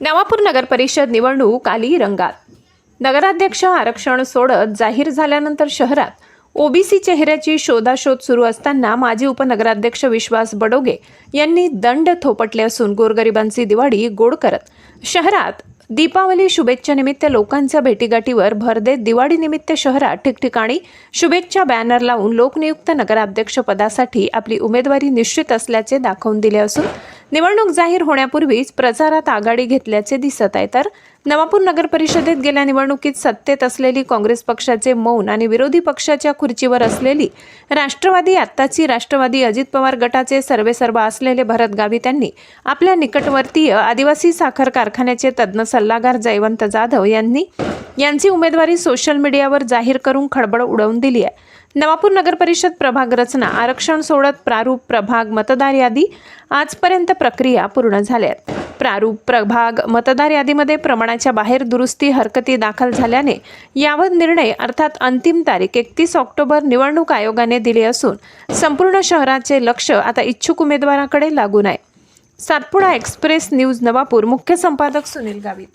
नवापूर नगर परिषद निवडणूक आली रंगात. नगराध्यक्ष आरक्षण सोडत जाहीर झाल्यानंतर शहरात ओबीसी चेहऱ्याची शोधाशोध सुरू असताना माजी उपनगराध्यक्ष विश्वास बडोगे यांनी दंड थोपटले असून गोरगरिबांची दिवाळी गोड करत शहरात दीपावली शुभेच्छानिमित्त लोकांच्या भेटीगाठीवर भर देत दिवाळीनिमित्त शहरात ठिकठिकाणी शुभेच्छा बॅनर लावून लोकनियुक्त नगराध्यक्ष पदासाठी आपली उमेदवारी निश्चित असल्याचे दाखवून दिले असून निवडणूक जाहीर होण्यापूर्वीच प्रचारात आघाडी घेतल्याचे दिसत आहे. तर नवापूर नगर परिषदेत गेल्या निवडणुकीत सत्तेत असलेली काँग्रेस पक्षाचे मौन आणि विरोधी पक्षाच्या खुर्चीवर असलेली राष्ट्रवादी आत्ताची राष्ट्रवादी अजित पवार गटाचे सर्वेसर्वा असलेले भरत गावित त्यांनी आपल्या निकटवर्तीय आदिवासी साखर कारखान्याचे तज्ज्ञ सल्लागार जयवंत जाधव यांनी यांची उमेदवारी सोशल मीडियावर जाहीर करून खळबळ उडवून दिली आहे. नवापूर नगर परिषद प्रभाग रचना आरक्षण सोडत प्रारूप प्रभाग मतदार यादी आजपर्यंत प्रक्रिया पूर्ण झाल्या आहेत. प्रारूप प्रभाग मतदार यादीमध्ये प्रमाणाच्या बाहेर दुरुस्ती हरकती दाखल झाल्याने यावर निर्णय अर्थात अंतिम तारीख एकतीस ऑक्टोबर निवडणूक आयोगाने दिली असून संपूर्ण शहराचे लक्ष आता इच्छुक उमेदवाराकडे लागून आहे. सातपुडा एक्सप्रेस न्यूज नवापूर मुख्य संपादक सुनील गावित.